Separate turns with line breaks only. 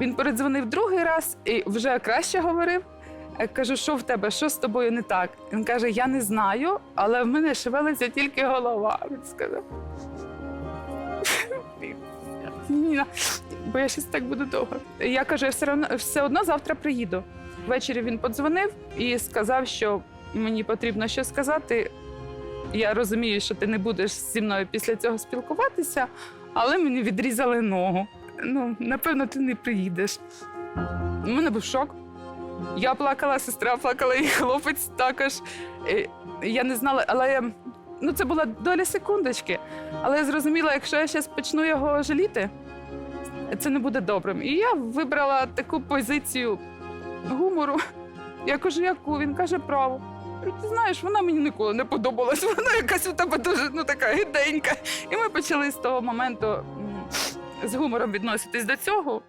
Він передзвонив другий раз і вже краще говорив. Кажу, що в тебе, що з тобою не так? Він каже: Я не знаю, але в мене шевелиться тільки голова. Він сказав. Ні, бо я щось так буду довго. Я кажу, я все одно, все одно завтра приїду. Ввечері він подзвонив і сказав, що мені потрібно щось сказати. Я розумію, що ти не будеш зі мною після цього спілкуватися, але мені відрізали ногу. Ну, напевно, ти не приїдеш. У мене був шок. Я плакала, сестра плакала, і хлопець також. Е, Я не знала, але ну, це була доля секундочки. Але я зрозуміла, якщо я зараз почну його жаліти, це не буде добрим. І я вибрала таку позицію гумору. Я кажу, яку? Він каже, кажу, Ти знаєш, вона мені ніколи не подобалась. Вона якась у тебе дуже ну, така гиденька. І ми почали з того моменту з гумором відноситись до цього.